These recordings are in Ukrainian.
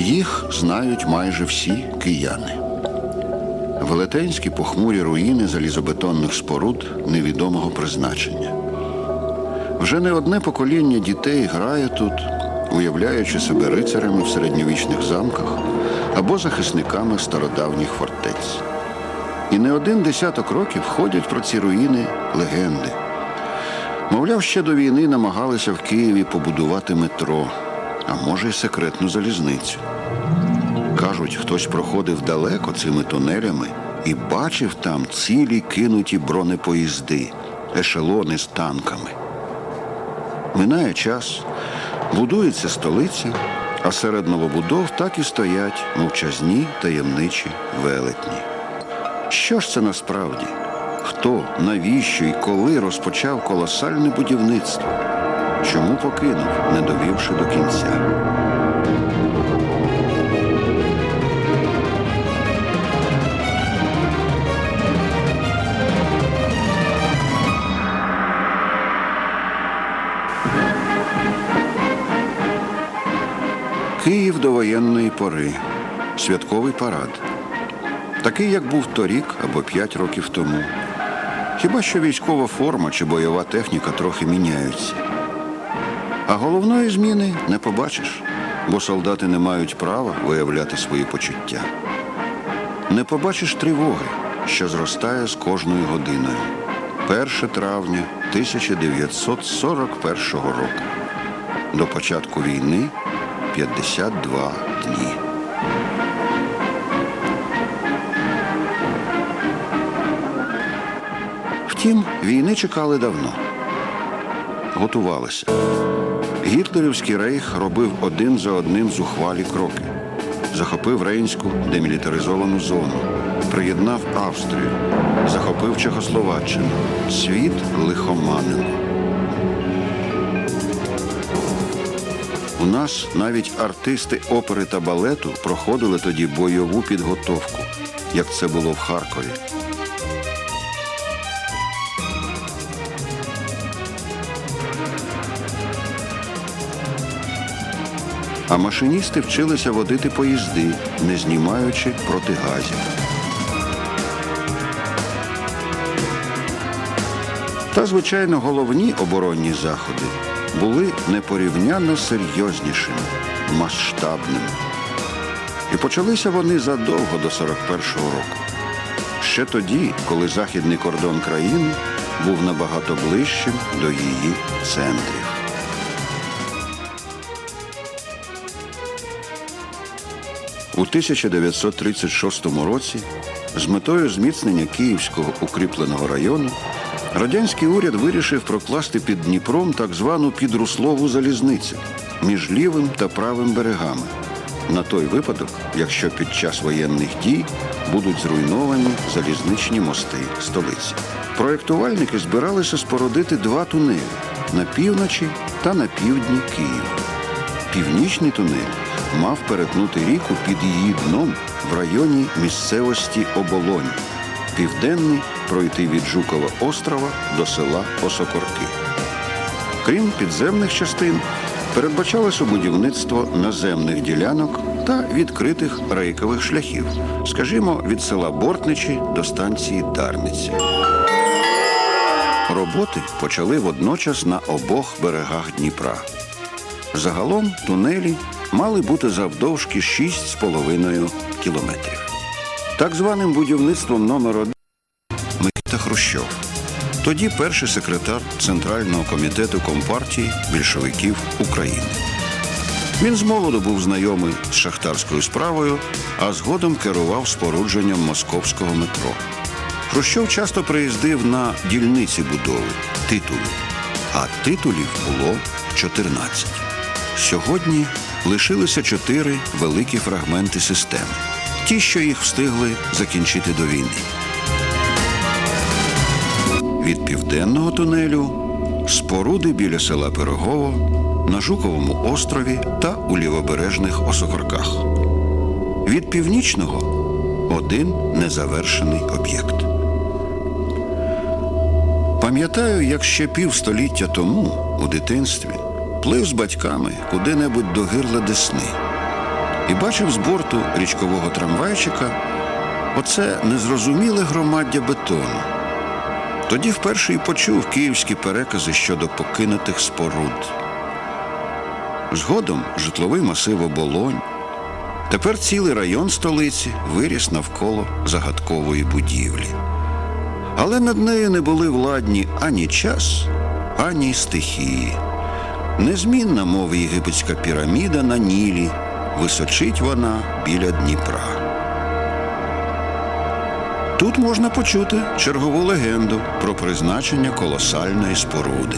Їх знають майже всі кияни. Велетенські похмурі руїни залізобетонних споруд невідомого призначення. Вже не одне покоління дітей грає тут, уявляючи себе рицарями в середньовічних замках або захисниками стародавніх фортець. І не один десяток років ходять про ці руїни легенди. Мовляв, ще до війни намагалися в Києві побудувати метро, а може й секретну залізницю. Кажуть, хтось проходив далеко цими тунелями і бачив там цілі кинуті бронепоїзди, ешелони з танками. Минає час, будується столиця, а серед новобудов так і стоять мовчазні таємничі велетні. Що ж це насправді? Хто, навіщо і коли розпочав колосальне будівництво? Чому покинув, не довівши до кінця? Київ до воєнної пори. Святковий парад. Такий, як був торік або п'ять років тому. Хіба що військова форма чи бойова техніка трохи міняються. А головної зміни не побачиш, бо солдати не мають права виявляти свої почуття. Не побачиш тривоги, що зростає з кожною годиною. 1 травня 1941 року. До початку війни 52 дні. Втім, війни чекали давно. Готувалися. Гітлерівський рейх робив один за одним зухвалі кроки. Захопив Рейнську демілітаризовану зону, приєднав Австрію, захопив Чехословаччину. Світ лихоманило. У нас навіть артисти опери та балету проходили тоді бойову підготовку, як це було в Харкові. А машиністи вчилися водити поїзди, не знімаючи протигазів. Та, звичайно, головні оборонні заходи були непорівняно серйознішими, масштабними. І почалися вони задовго до 41-го року. Ще тоді, коли західний кордон країни був набагато ближчим до її центрів. У 1936 році з метою зміцнення Київського укріпленого району радянський уряд вирішив прокласти під Дніпром так звану підруслову залізницю між лівим та правим берегами на той випадок, якщо під час воєнних дій будуть зруйновані залізничні мости столиці. Проєктувальники збиралися спорудити два тунелі на півночі та на півдні Києва. Північний тунель мав перетнути ріку під її дном в районі місцевості Оболонь. Південний пройти від Жукова острова до села Осокорки. Крім підземних частин, передбачалося будівництво наземних ділянок та відкритих рейкових шляхів, скажімо, від села Бортничі до станції Дарниця. Роботи почали водночас на обох берегах Дніпра. Загалом тунелі мали бути завдовжки 6,5 кілометрів. Так званим будівництвом номер 1 Микита Хрущов. Тоді перший секретар Центрального комітету Компартії більшовиків України. Він з молоду був знайомий з шахтарською справою, а згодом керував спорудженням московського метро. Хрущов часто приїздив на дільниці будови, титули, а титулів було 14. Сьогодні лишилися чотири великі фрагменти системи, ті, що їх встигли закінчити до війни. Від південного тунелю споруди біля села Пирогово, на Жуковому острові та у лівобережних осокорках. Від північного один незавершений об'єкт. Пам'ятаю, як ще півстоліття тому, у дитинстві, плив з батьками куди-небудь до гирла Десни. і бачив з борту річкового трамвайчика оце незрозуміле громаддя бетону. Тоді вперше й почув київські перекази щодо покинутих споруд. Згодом житловий масив оболонь. Тепер цілий район столиці виріс навколо загадкової будівлі. Але над нею не були владні ані час, ані стихії. Незмінна, мов єгипетська піраміда на Нілі, височить вона біля Дніпра. Тут можна почути чергову легенду про призначення колосальної споруди.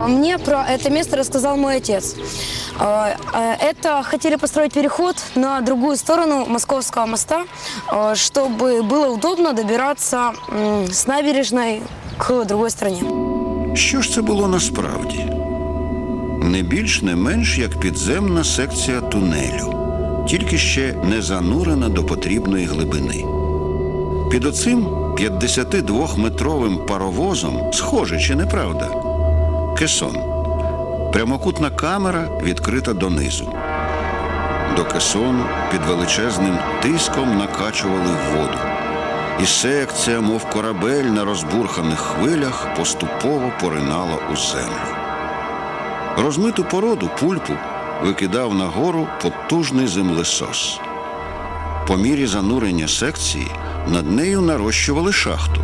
А Мне про это место рассказал мой отец. А, а, Это хотели построить переход на другую сторону Московского моста, а, чтобы было удобно добираться м, с набережной к другой стране. Що ж це було насправді? Не більш, не менш, як підземна секція тунелю, тільки ще не занурена до потрібної глибини. Під оцим 52-метровим паровозом, схоже чи неправда, кесон. Прямокутна камера відкрита донизу. До кесону під величезним тиском накачували воду. І секція, мов корабель на розбурханих хвилях, поступово поринала у землю. Розмиту породу пульпу викидав нагору потужний землесос. По мірі занурення секції над нею нарощували шахту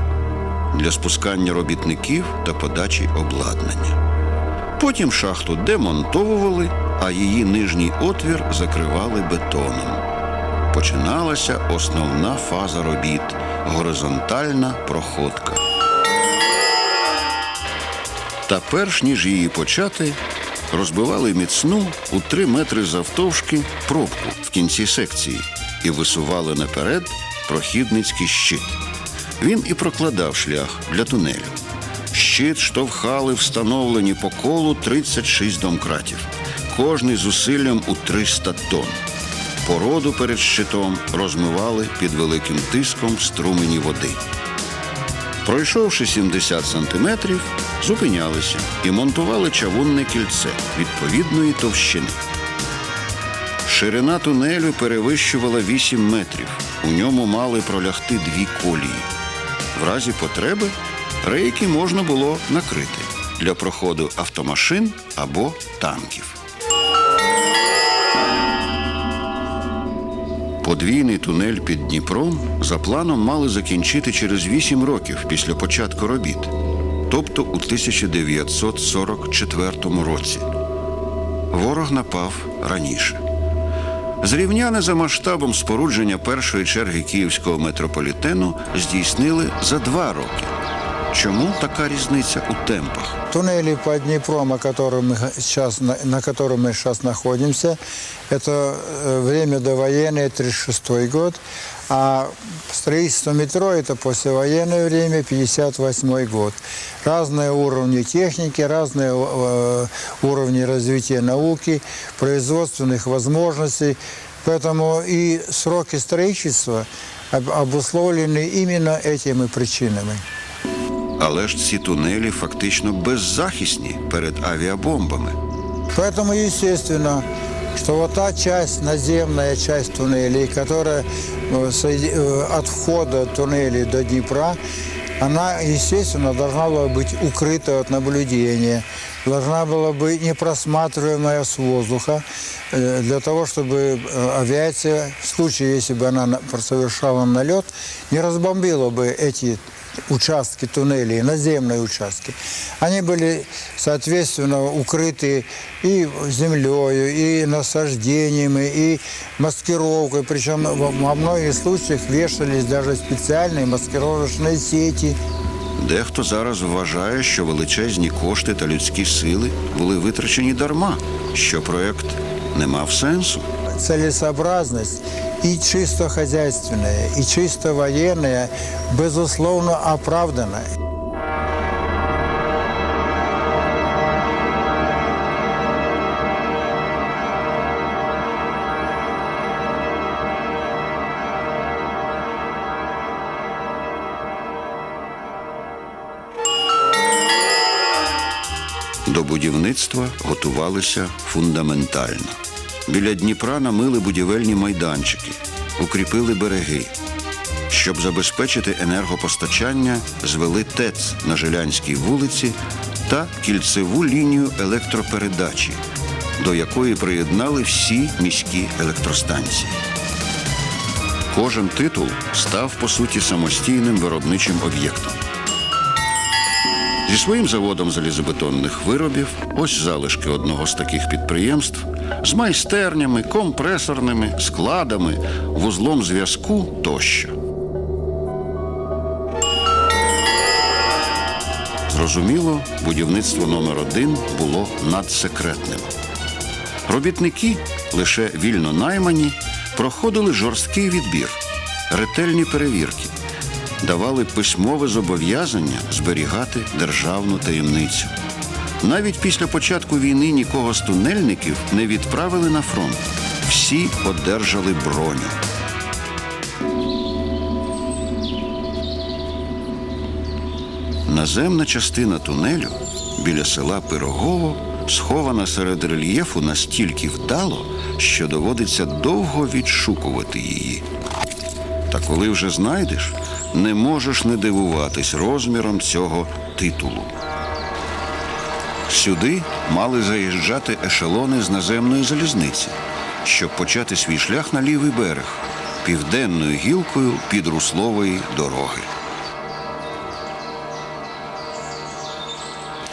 для спускання робітників та подачі обладнання. Потім шахту демонтовували, а її нижній отвір закривали бетоном. Починалася основна фаза робіт горизонтальна проходка. Та перш ніж її почати, розбивали міцну у три метри завтовшки пробку в кінці секції і висували наперед прохідницький щит. Він і прокладав шлях для тунелю. Щит штовхали встановлені по колу 36 домкратів, кожний з зусиллям у 300 тонн. Породу перед щитом розмивали під великим тиском струмені води. Пройшовши 70 сантиметрів, зупинялися і монтували чавунне кільце відповідної товщини. Ширина тунелю перевищувала 8 метрів. У ньому мали пролягти дві колії. В разі потреби рейки можна було накрити для проходу автомашин або танків. Подвійний тунель під Дніпром за планом мали закінчити через 8 років після початку робіт, тобто у 1944 році. Ворог напав раніше. Зрівняне за масштабом спорудження першої черги київського метрополітену здійснили за два роки. Чому така різниця у темпах? Туннели под Днепром, о котором мы сейчас, на, на котором мы сейчас находимся, это э, время довоенное, 36 год, а строительство метро это послевоенное время, 58 год. Разные уровни техники, разные э, уровни развития науки, производственных возможностей. Поэтому и сроки строительства об- обусловлены именно этими причинами. Але ж ці тунелі фактично беззахисні перед авіабомбами. Поэтому, естественно, что вот та часть, наземная часть туннелей, которая э, соеди- э, от входа туннелей до Днепра, она, естественно, должна была быть укрыта от наблюдения, должна была быть непросматриваемая с воздуха, э, для того, чтобы э, авиация, в случае, если бы она на- совершала налет, не разбомбила бы эти участки туннелей, наземные участки, они были, соответственно, укрыты и землей, и насаждениями, и маскировкой. Причем во во многих случаях вешались даже специальные маскировочные сети. Дехто зараз вважає, що величезні кошти та людські сили були витрачені дарма, що проект не мав сенсу. Целесообразность и чисто хозяйственная, и чисто военная, безусловно, оправдана. До будівництва готувалися фундаментально. Біля Дніпра намили будівельні майданчики, укріпили береги. Щоб забезпечити енергопостачання, звели ТЕЦ на Жилянській вулиці та кільцеву лінію електропередачі, до якої приєднали всі міські електростанції. Кожен титул став по суті самостійним виробничим об'єктом. Зі своїм заводом залізобетонних виробів, ось залишки одного з таких підприємств, з майстернями, компресорними, складами, вузлом зв'язку тощо. Зрозуміло, будівництво номер один було надсекретним. Робітники, лише вільно наймані, проходили жорсткий відбір, ретельні перевірки, давали письмове зобов'язання зберігати державну таємницю. Навіть після початку війни нікого з тунельників не відправили на фронт. Всі одержали броню. Наземна частина тунелю біля села Пирогово схована серед рельєфу настільки вдало, що доводиться довго відшукувати її. Та коли вже знайдеш, не можеш не дивуватись розміром цього титулу. Сюди мали заїжджати ешелони з наземної залізниці, щоб почати свій шлях на лівий берег південною гілкою підруслової дороги.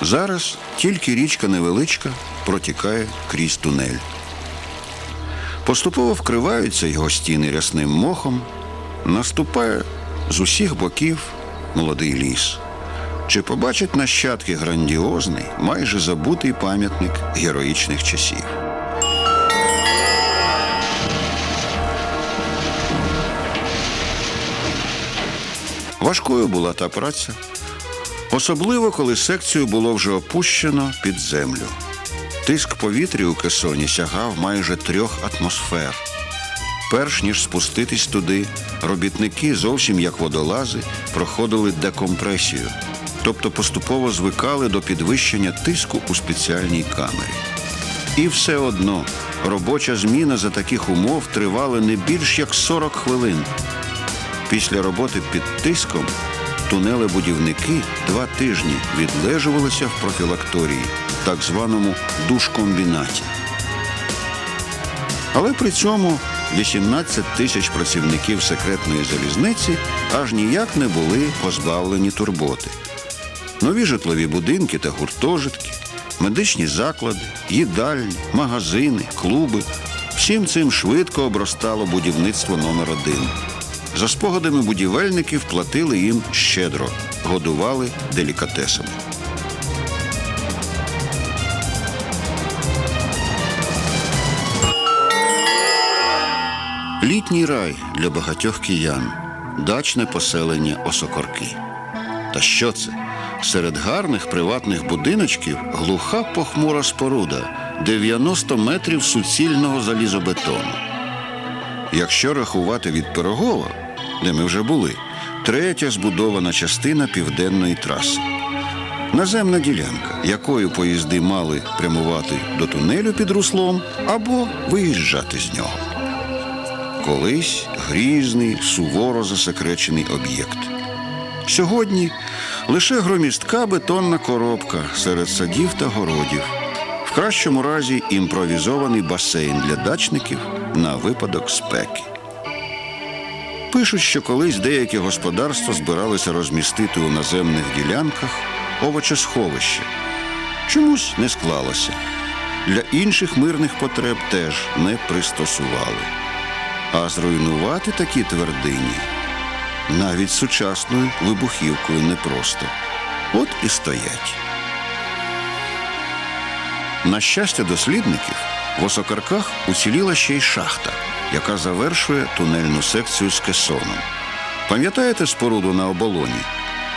Зараз тільки річка невеличка протікає крізь тунель. Поступово вкриваються його стіни рясним мохом, наступає з усіх боків молодий ліс. Чи побачить нащадки грандіозний, майже забутий пам'ятник героїчних часів? Важкою була та праця, особливо коли секцію було вже опущено під землю. Тиск повітря у кесоні сягав майже трьох атмосфер. Перш ніж спуститись туди, робітники, зовсім як водолази, проходили декомпресію, тобто поступово звикали до підвищення тиску у спеціальній камері. І все одно робоча зміна за таких умов тривала не більш як 40 хвилин. Після роботи під тиском тунелебудівники два тижні відлежувалися в профілакторії, так званому душкомбінаті. Але при цьому 18 тисяч працівників секретної залізниці аж ніяк не були позбавлені турботи. Нові житлові будинки та гуртожитки, медичні заклади, їдальні, магазини, клуби. Всім цим швидко обростало будівництво номер один. За спогадами будівельників платили їм щедро, годували делікатесами. Літній рай для багатьох киян, дачне поселення Осокорки. Та що це? Серед гарних приватних будиночків глуха похмура споруда 90 метрів суцільного залізобетону. Якщо рахувати від Пирогова, де ми вже були, третя збудована частина південної траси. Наземна ділянка, якою поїзди мали прямувати до тунелю під руслом або виїжджати з нього. Колись грізний, суворо засекречений об'єкт. Сьогодні лише громістка бетонна коробка серед садів та городів. В кращому разі імпровізований басейн для дачників на випадок спеки. Пишуть, що колись деякі господарства збиралися розмістити у наземних ділянках овочесховище. Чомусь не склалося. Для інших мирних потреб теж не пристосували. А зруйнувати такі твердині навіть сучасною вибухівкою непросто. От і стоять. На щастя дослідників, в Осокарках уціліла ще й шахта, яка завершує тунельну секцію з кесоном. Пам'ятаєте споруду на оболоні?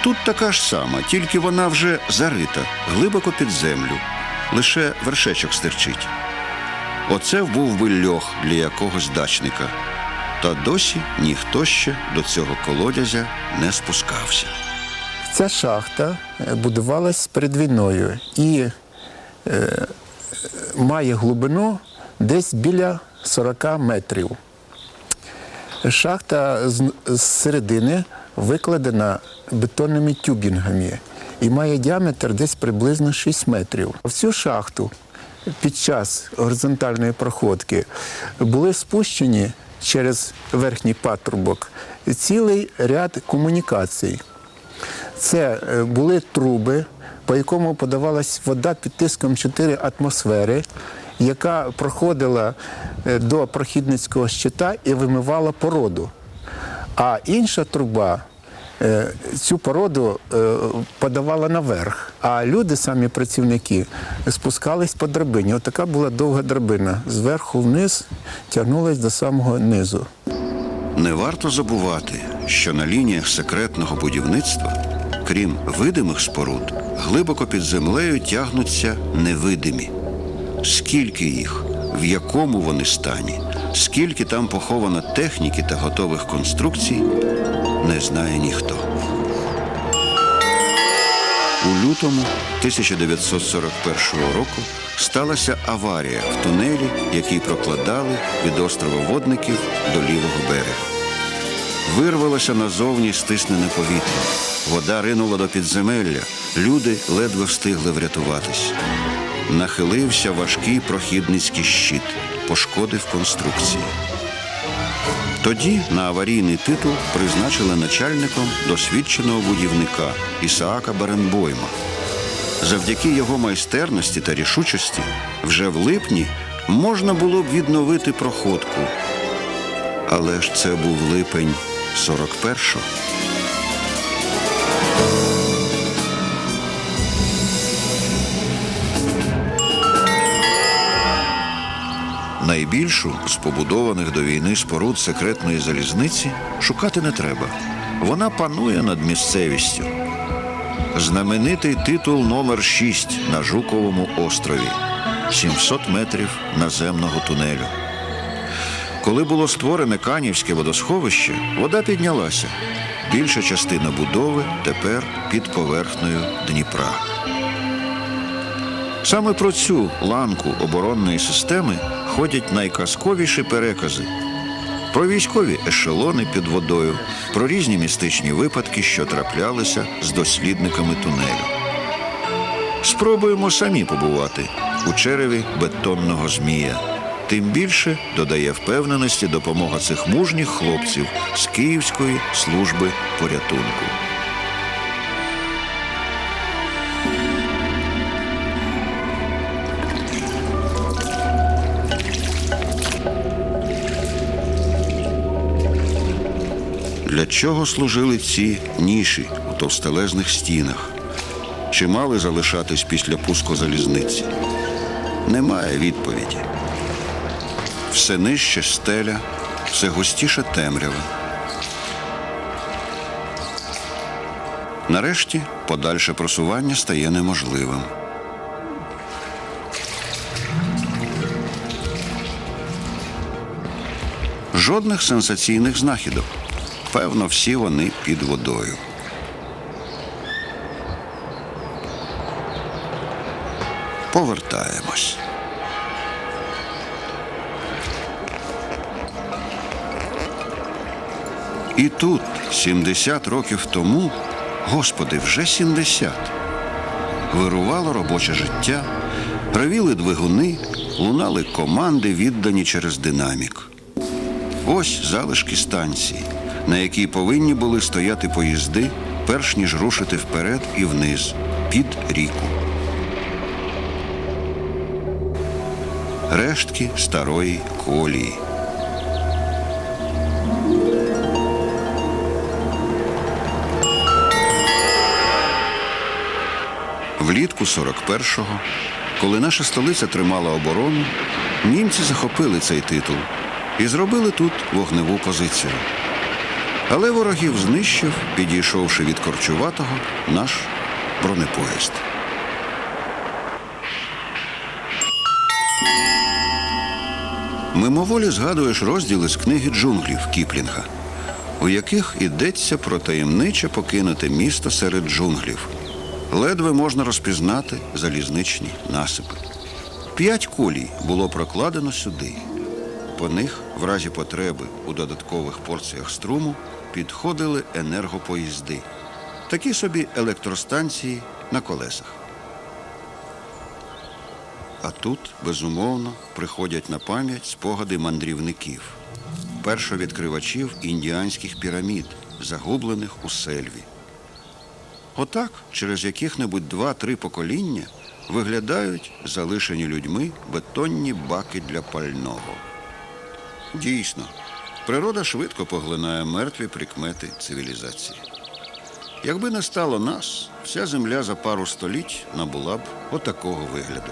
Тут така ж сама, тільки вона вже зарита глибоко під землю, лише вершечок стирчить. Оце був би льох для якогось дачника. Та досі ніхто ще до цього колодязя не спускався. Ця шахта е, будувалась перед війною і е, має глибину десь біля 40 метрів. Шахта з, з середини викладена бетонними тюбінгами і має діаметр десь приблизно 6 метрів. В цю шахту під час горизонтальної проходки були спущені через верхній патрубок цілий ряд комунікацій. Це е, були труби, по якому подавалась вода під тиском 4 атмосфери, яка проходила е, до прохідницького щита і вимивала породу. А інша труба цю породу е, подавала наверх. А люди, самі працівники, спускались по драбині. Отака була довга драбина. Зверху вниз тягнулась до самого низу. Не варто забувати, що на лініях секретного будівництва, крім видимих споруд, глибоко під землею тягнуться невидимі. Скільки їх, в якому вони стані, скільки там поховано техніки та готових конструкцій, не знає ніхто. У лютому 1941 року сталася аварія в тунелі, який прокладали від острова водників до лівого берега. Вирвалося назовні стиснене повітря. Вода ринула до підземелля. Люди ледве встигли врятуватись. Нахилився важкий прохідницький щит, пошкодив конструкції. Тоді на аварійний титул призначили начальником досвідченого будівника Ісаака Беренбойма. Завдяки його майстерності та рішучості вже в липні можна було б відновити проходку. Але ж це був липень 41-го. Найбільшу з побудованих до війни споруд секретної залізниці шукати не треба. Вона панує над місцевістю. Знаменитий титул номер 6 на Жуковому острові 700 метрів наземного тунелю. Коли було створене Канівське водосховище, вода піднялася. Більша частина будови тепер під поверхнею Дніпра. Саме про цю ланку оборонної системи ходять найказковіші перекази. Про військові ешелони під водою, про різні містичні випадки, що траплялися з дослідниками тунелю. Спробуємо самі побувати у череві бетонного змія. Тим більше додає впевненості допомога цих мужніх хлопців з Київської служби порятунку. Для чого служили ці ніші у товстелезних стінах? Чи мали залишатись після пуску залізниці? Немає відповіді. Все нижче стеля, все густіше темрява. Нарешті подальше просування стає неможливим. Жодних сенсаційних знахідок. Певно, всі вони під водою. Повертаємось. І тут, 70 років тому, господи, вже 70, вирувало робоче життя, ревіли двигуни, лунали команди, віддані через динамік. Ось залишки станції, на якій повинні були стояти поїзди, перш ніж рушити вперед і вниз, під ріку. Рештки старої колії. Влітку 41-го, коли наша столиця тримала оборону, німці захопили цей титул і зробили тут вогневу позицію. Але ворогів знищив, підійшовши від Корчуватого, наш бронепоїзд. Мимоволі згадуєш розділи з книги джунглів Кіплінга, у яких йдеться про таємниче покинуте місто серед джунглів. Ледве можна розпізнати залізничні насипи. П'ять колій було прокладено сюди. По них, в разі потреби у додаткових порціях струму, підходили енергопоїзди, такі собі електростанції на колесах. А тут, безумовно, приходять на пам'ять спогади мандрівників, першовідкривачів індіанських пірамід, загублених у сельві. Отак, через яких-небудь два-три покоління виглядають залишені людьми бетонні баки для пального. Дійсно, природа швидко поглинає мертві прикмети цивілізації. Якби не стало нас, вся земля за пару століть набула б отакого вигляду.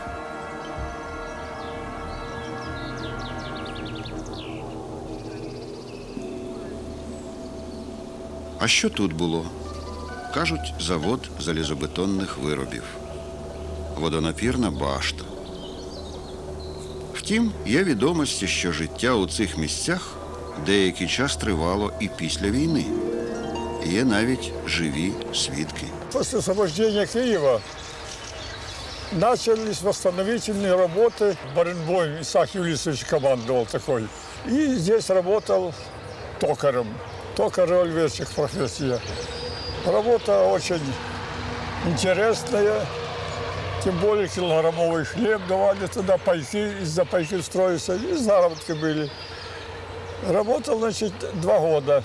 А що тут було? Кажуть, завод залізобетонних виробів, водонапірна башта. Втім, є відомості, що життя у цих місцях деякий час тривало і після війни. Є навіть живі свідки. После освобождения Киева начались восстановительные работы. Баренбой Исаак Юлисович командовал такой. И здесь работал токарем. Токар револьверщик профессия. Работа очень интересная. Тем более килограммовый хлеб давали туда, пайки, из-за пайки строился, и заработки были. Работал, значит, два года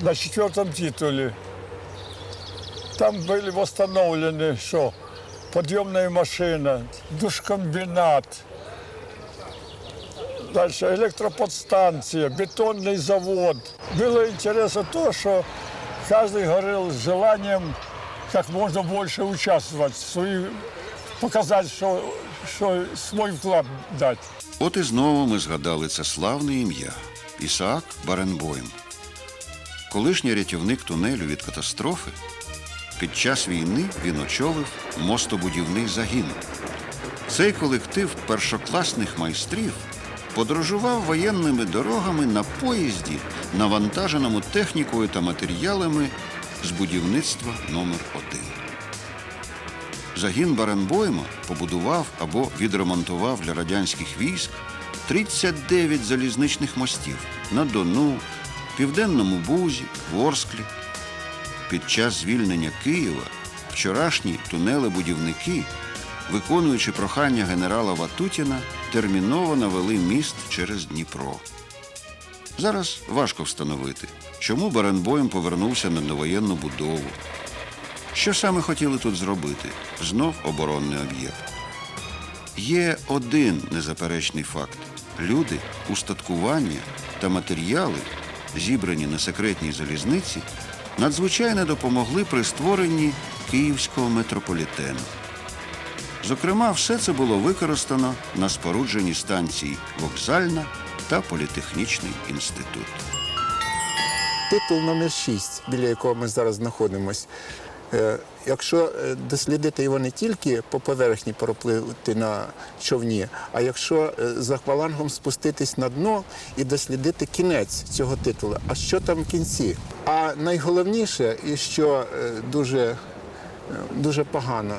на четвертом титуле. Там были восстановлены, что подъемная машина, душкомбинат, дальше электроподстанция, бетонный завод. Было интересно то, что каждый говорил с желанием как можно больше участвовать, свои, показать, что, что свой вклад дать. От і знову ми згадали це славне ім'я Ісаак Баренбойм. Колишній рятівник тунелю від катастрофи. Під час війни він очолив мостобудівний загін. Цей колектив першокласних майстрів подорожував воєнними дорогами на поїзді, навантаженому технікою та матеріалами з будівництва номер 1 Загін Баренбойма побудував або відремонтував для радянських військ 39 залізничних мостів на Дону, Південному Бузі, Ворсклі. Під час звільнення Києва вчорашні тунелебудівники, виконуючи прохання генерала Ватутіна, терміново навели міст через Дніпро. Зараз важко встановити, чому Баренбойм повернувся на довоєнну будову. Що саме хотіли тут зробити? Знов оборонний об'єкт. Є один незаперечний факт: люди, устаткування та матеріали, зібрані на секретній залізниці, надзвичайно допомогли при створенні київського метрополітену. Зокрема, все це було використано на спорудженні станцій Вокзальна та Політехнічний інститут. Титул номер 6, біля якого ми зараз знаходимося. Е, Якщо е, дослідити його не тільки по поверхні проплити на човні, а якщо е, за аквалангом спуститись на дно і дослідити кінець цього титулу, а що там в кінці? А найголовніше, і що дуже Дуже погано,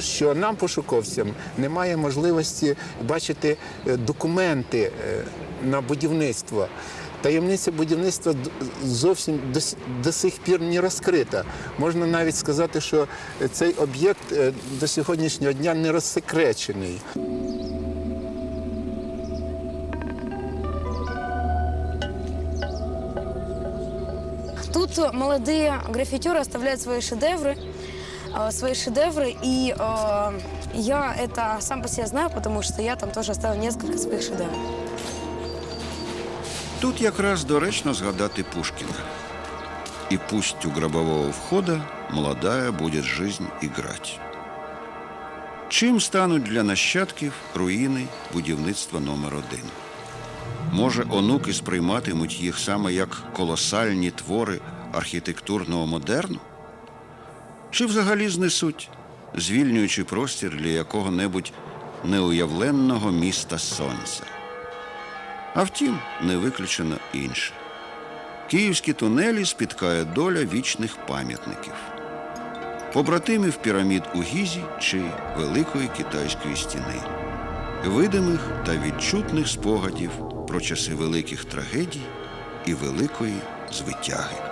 що нам, пошуковцям, немає можливості бачити документи на будівництво. Таємниця будівництва д- зовсім до, с- до сих пір не розкрита. Можна навіть сказати, що цей об'єкт е, до сьогоднішнього дня не розсекречений. Тут молодые граффитеры оставляют свои шедевры, э, свои шедевры, и э, я это сам по себе знаю, потому что я там тоже оставила несколько своих шедевров. Тут якраз доречно згадати Пушкіна. «И пусть у гробового входа молодая будет жизнь играть». Чим стануть для нащадків руїни будівництва номер один? Може, онуки сприйматимуть їх саме як колосальні твори архітектурного модерну? Чи взагалі знесуть, звільнюючи простір для якого-небудь неуявленного міста сонця? А втім, не виключено інше. Київські тунелі спіткає доля вічних пам'ятників. побратимів пірамід у Гізі чи Великої Китайської стіни, видимих та відчутних спогадів про часи великих трагедій і великої звитяги.